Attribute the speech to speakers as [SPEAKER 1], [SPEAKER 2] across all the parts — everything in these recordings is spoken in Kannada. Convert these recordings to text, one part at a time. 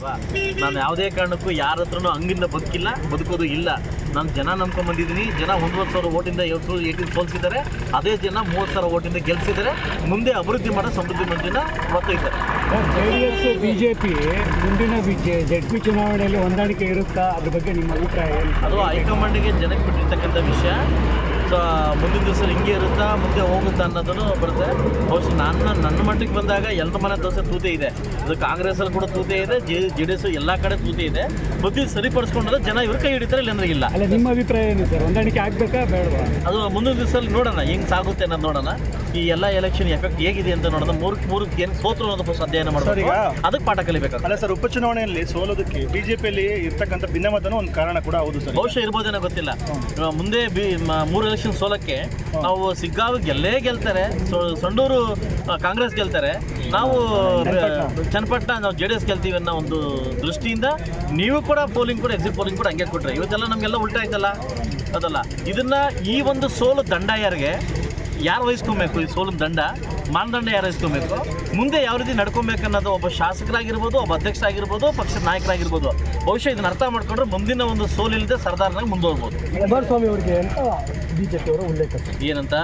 [SPEAKER 1] ಅಲ್ವಾ? ನಾನು ಯಾವುದೇ ಕಾರಣಕ್ಕೂ ಯಾರ ಹತ್ರನೂ ಹಂಗಿಂದ ಬದುಕಿಲ್ಲ ಬದುಕೋದು ಇಲ್ಲ. ನಾನು ಜನ ನಂಬ್ಕೊಂಡು ಬಂದಿದ್ದೀನಿ. ಜನ ಒಂದೂವರೆ ಸಾವಿರ ಓಟಿಂದ ಎರಡು ಏಟಿನ ಸೋಲಿಸಿದ್ದಾರೆ. ಅದೇ ಜನ ಮೂವತ್ತು ಸಾವಿರ ಓಟಿಂದ ಗೆಲ್ಸಿದ್ದಾರೆ. ಮುಂದೆ ಅಭಿವೃದ್ಧಿ ಮಾಡೋ ಸಮೃದ್ಧಿ ಮಂದಿನ ಒತ್ತೊಯ್ತಾರೆ
[SPEAKER 2] J D S B J P ಮುಂದಿನ ಬಿ ಜೆ ಜೆಡ್ ಪಿ ಚುನಾವಣೆಯಲ್ಲಿ ಹೊಂದಾಣಿಕೆ ಇರುತ್ತಾ? ಅದ್ರ ಬಗ್ಗೆ ನಿಮ್ಮ ಅಭಿಪ್ರಾಯ
[SPEAKER 1] ಅದು ಹೈಕಮಾಂಡ್ಗೆ ಜನಕ್ಕೆ ಬಿಟ್ಟಿರ್ತಕ್ಕಂಥ ವಿಷಯ. ಸೊ ಮುಂದಿನ ದಿವಸ ಹಿಂಗೆ ಇರುತ್ತಾ ಮುಂದೆ ಹೋಗುತ್ತಾ ಅನ್ನೋದನ್ನು ಬರುತ್ತೆ. ಬಹುಶಃ ನನ್ನ ನನ್ನ ಮಟ್ಟಿಗೆ ಬಂದಾಗ ಎಲ್ಲರ ಮನೆ ದೋಸೆ ತೂತೆ ಇದೆ. ಅದು ಕಾಂಗ್ರೆಸ್ಸಲ್ಲಿ ಕೂಡ ತೂತೆ ಇದೆ ಜೆ ಜೆ ಡಿ ಎಸ್ ಎಲ್ಲ ಕಡೆ ತೂತೆ ಇದೆ. ಬುದ್ಧಿ ಸರಿಪಡಿಸ್ಕೊಂಡ್ರೆ ಜನ ಇವ್ರ ಕೈ ಹಿಡಿತಾರೆ ಇಲ್ಲ ಇಲ್ಲ.
[SPEAKER 2] ಅಲ್ಲ ನಿಮ್ಮ ಅಭಿಪ್ರಾಯ ಏನು ಸರ್? ಹೊಂದಾಣಿಕೆ ಆಗಬೇಕಾ ಬೇಡವಾ?
[SPEAKER 1] ಅದು ಮುಂದಿನ ದಿವಸದಲ್ಲಿ ನೋಡೋಣ ಹೆಂಗೆ ಸಾಗುತ್ತೆ ಅನ್ನೋದು ನೋಡೋಣ. ಈ ಎಲ್ಲ ಎಲೆಕ್ಷನ್ ಎಫೆಕ್ಟ್ ಹೇಗಿದೆ ಅಂತ ನೋಡೋಣ. ಮೂರು ಮೂರು ಏನು ಸೋತರು ಅನ್ನೋದು ಫಸ್ಟ್ ಅಧ್ಯಯನ
[SPEAKER 3] ಈಗ-
[SPEAKER 1] ಅದಕ್ಕೆ ಪಾಠ ಕಲಿಬೇಕು
[SPEAKER 3] ಅಲ್ಲ ಸರ್ ಉಪಚುನಾವಣೆಯಲ್ಲಿ ಸೋಲೋದಕ್ಕೆ ಬಿಜೆಪಿಯಲ್ಲಿ ಇರ್ತಕ್ಕಂಥ ಭಿನ್ನಮತನೂ ಒಂದು ಕಾರಣ ಕೂಡ ಹೌದು ಸರ್.
[SPEAKER 1] ಬಹುಶಃ ಇರ್ಬೋದೇನೋ ಗೊತ್ತಿಲ್ಲ. ಮುಂದೆ ಬಿ ಮೂರು ಎಲೆಕ್ಷನ್ ಸೋಲಕ್ಕೆ ನಾವು ಸಿಗ್ಗಾವಿ ಗೆಲ್ಲೇ ಗೆಲ್ತಾರೆ. ಸಂಡೂರು ಕಾಂಗ್ರೆಸ್ ಗೆಲ್ತಾರೆ. ನಾವು ಚನ್ನಪಟ್ಟಣ ನಾವು ಜೆ ಡಿ ಎಸ್ ಗೆಲ್ತೀವಿ ಅನ್ನೋ ಒಂದು ದೃಷ್ಟಿಯಿಂದ ನೀವು ಕೂಡ ಪೋಲಿಂಗ್ ಕೂಡ ಎಕ್ಸಿಟ್ ಪೋಲಿಂಗ್ ಕೂಡ ಹಂಗೆ ಕೊಟ್ರೆ. ಇವತ್ತೆಲ್ಲ ನಮಗೆಲ್ಲ ಉಲ್ಟಾ ಆಯ್ತಲ್ಲ? ಅದಲ್ಲ. ಇದನ್ನ ಈ ಒಂದು ಸೋಲು ದಂಡ ಯಾರಿಗೆ ಯಾರು ವಹಿಸ್ಕೊಬೇಕು? ಈ ಸೋಲಿನ ದಂಡ? ಮಾನದಂಡ ಯಾರು ವಹಿಸ್ಕೊಬೇಕು? ಮುಂದೆ ಯಾವ ರೀತಿ ನಡ್ಕೊಬೇಕು ಅನ್ನೋದು ಒಬ್ಬ ಶಾಸಕರಾಗಿರ್ಬೋದು ಒಬ್ಬ ಅಧ್ಯಕ್ಷರಾಗಿರ್ಬೋದು ಪಕ್ಷದ ನಾಯಕರಾಗಿರ್ಬೋದು. ಬಹುಶಃ ಇದನ್ನ ಅರ್ಥ ಮಾಡ್ಕೊಂಡ್ರೆ ಮುಂದಿನ ಒಂದು ಸೋಲಿಲ್ಲದೆ ಸರ್ದಾರ್ನಾಗ ಮುಂದುವರ್ಬೋದು
[SPEAKER 2] ಕುಮಾರಸ್ವಾಮಿ ಅವರಿಗೆ ಅಂತ ಬಿಜೆಪಿ ಅವರ ಉಲ್ಲೇಖ
[SPEAKER 1] ಏನಂತ?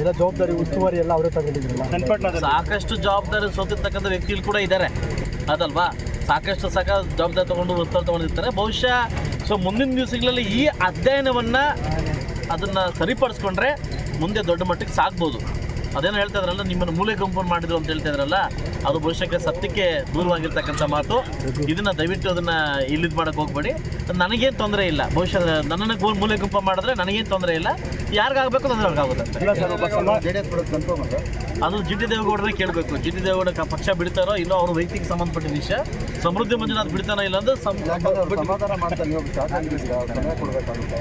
[SPEAKER 2] ಎಲ್ಲ ಜವಾಬ್ದಾರಿ ಉಸ್ತುವಾರಿ ಎಲ್ಲ ಅವರೇ ತಗೊಂಡಿದ್ರಲ್ಲ
[SPEAKER 3] ಚನ್ನಪಟ್ಟಣದಲ್ಲಿ
[SPEAKER 1] ಸಾಕಷ್ಟು ಜವಾಬ್ದಾರಿ ಸೋತಿರ್ತಕ್ಕಂಥ ವ್ಯಕ್ತಿಗಳು ಕೂಡ ಇದ್ದಾರೆ ಅದಲ್ವಾ? ಸಾಕಷ್ಟು ಸಾಕ ಜವಾಬ್ದಾರಿ ತಗೊಂಡು ಉತ್ತರ ತಗೊಂಡಿರ್ತಾರೆ. ಬಹುಶಃ ಸೊ ಮುಂದಿನ ದಿವಸಗಳಲ್ಲಿ ಈ ಅಧ್ಯಯನವನ್ನು ಅದನ್ನು ಸರಿಪಡಿಸ್ಕೊಂಡ್ರೆ ಮುಂದೆ ದೊಡ್ಡ ಮಟ್ಟಕ್ಕೆ ಸಾಗ್ಬೋದು ಅದೇನೋ ಹೇಳ್ತಾ ಇದ್ರಲ್ಲ, ನಿಮ್ಮನ್ನು ಮೂಲೆ ಗುಂಪು ಮಾಡಿದ್ರು ಅಂತ ಹೇಳ್ತಾ ಇದ್ರಲ್ಲ, ಅದು ಭವಿಷ್ಯಕ್ಕೆ ಸತ್ಯಕ್ಕೆ ದೂರವಾಗಿರ್ತಕ್ಕಂಥ ಮಾತು. ಇದನ್ನ ದಯವಿಟ್ಟು ಅದನ್ನ ಇಲ್ಲಿದ್ ಮಾಡಕ್ ಹೋಗ್ಬೇಡಿ. ನನಗೇನು ತೊಂದರೆ ಇಲ್ಲ. ಭವಿಷ್ಯದ ನನ್ನನ್ನು ಗೋ- ಮೂಲೆ ಗುಂಪು ಮಾಡಿದ್ರೆ ನನಗೇನು ತೊಂದರೆ ಇಲ್ಲ. ಯಾರಿಗಾಗಬೇಕು
[SPEAKER 3] ಸಮ
[SPEAKER 1] ಅದು ಜಿ ಟಿ ದೇವೇಗೌಡರೇ ಕೇಳಬೇಕು. ಜಿ ಟಿ ದೇವೇಗೌಡ ಪಕ್ಷ ಬಿಡ್ತಾರೋ ಇಲ್ಲೋ ಅವ್ರ ವೈಯಕ್ತಿಕ ಸಂಬಂಧಪಟ್ಟ ವಿಷಯ. ಸಮೃದ್ಧಿ ಮಂಜುನಾಥ್ ಬಿಡ್ತಾನೋ ಇಲ್ಲ ಅಂದ್ರೆ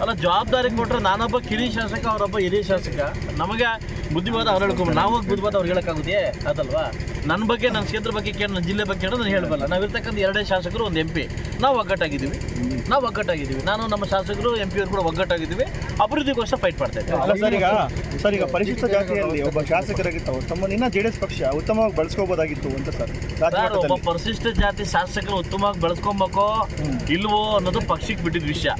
[SPEAKER 1] ಅಲ್ಲ, ಜವಾಬ್ದಾರಿ ಕೊಟ್ಟರೆ ನಾನೊಬ್ಬ ಕಿರಿ ಶಾಸಕ, ಅವರೊಬ್ಬ ಹಿರಿಯ ಶಾಸಕ. ನಮಗೆ ಬುದ್ಧಿವಾದ ಅವ್ರು ಹೇಳ್ಕೊಂಡು ನಾವು ಬುದ್ಧವಾದ ಅವ್ರು ಹೇಳೋಕ್ಕಾಗುತ್ತೆ ಅದಲ್ವಾ? ನನ್ನ ಬಗ್ಗೆ ನನ್ನ ಕ್ಷೇತ್ರ ಬಗ್ಗೆ ಕೇಳಿ ನನ್ನ ಜಿಲ್ಲೆ ಬಗ್ಗೆ ಕೇಳೋದು ನಾನು ಹೇಳಬಲ್ಲ. ನಾವಿರ್ತಕ್ಕಂಥ ಎರಡೇ ಶಾಸಕರು ಒಂದು ಎಂ ಪಿ ನಾವು ಒಗ್ಗಟ್ಟಾಗಿದ್ದೀವಿ. ನಾವು ಒಗ್ಗಟ್ಟಾಗಿದ್ದೀವಿ. ನಾನು ನಮ್ಮ ಶಾಸಕರು ಎಂ ಪಿ ಅವರು ಕೂಡ ಒಗ್ಗಟ್ಟಾಗಿದ್ದೀವಿ. ಅಭಿವೃದ್ಧಿಗೋಸ್ಕರ ಫೈಟ್ ಮಾಡ್ತಾ ಇದ್ದೇವೆ.
[SPEAKER 3] ಸರ್ ಈಗ ಸರ್ ಈಗ ಪರಿಶಿಷ್ಟ ಜಾತಿಯಲ್ಲಿ ಒಬ್ಬ ಶಾಸಕರಾಗಿರ್ತಾವೆ ತಮ್ಮನ್ನ ಇನ್ನ ಜೆ ಡಿ ಎಸ್ ಪಕ್ಷ ಉತ್ತಮವಾಗಿ ಬಳಸ್ಕೋಬೋದಾಗಿತ್ತು ಅಂತ ಸರ್
[SPEAKER 1] ಸರ್ ಒಬ್ಬ ಪರಿಶಿಷ್ಟ ಜಾತಿ ಶಾಸಕರು ಉತ್ತಮವಾಗಿ ಬಳಸ್ಕೊಬೇಕೋ ಇಲ್ವೋ ಅನ್ನೋದು ಪಕ್ಷಕ್ಕೆ ಬಿಟ್ಟಿದ್ದ ವಿಷಯ.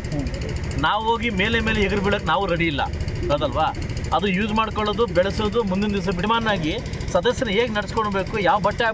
[SPEAKER 1] ನಾವು ಹೋಗಿ ಮೇಲೆ ಮೇಲೆ ಎಗರು ಬೀಳಕ್ಕೆ ನಾವು ರೆಡಿ ಇಲ್ಲ. ಅದಲ್ವಾ? ಅದು ಯೂಸ್ ಮಾಡ್ಕೊಳ್ಳೋದು ಬೆಳೆಸೋದು ಮುಂದಿನ ದಿವಸ ಬಿಡಮಾನಾಗಿ ಸದಸ್ಯರು ಹೇಗೆ ನಡ್ಸ್ಕೊಳ್ಬೇಕು ಯಾವ ಬಟ್ಟೆ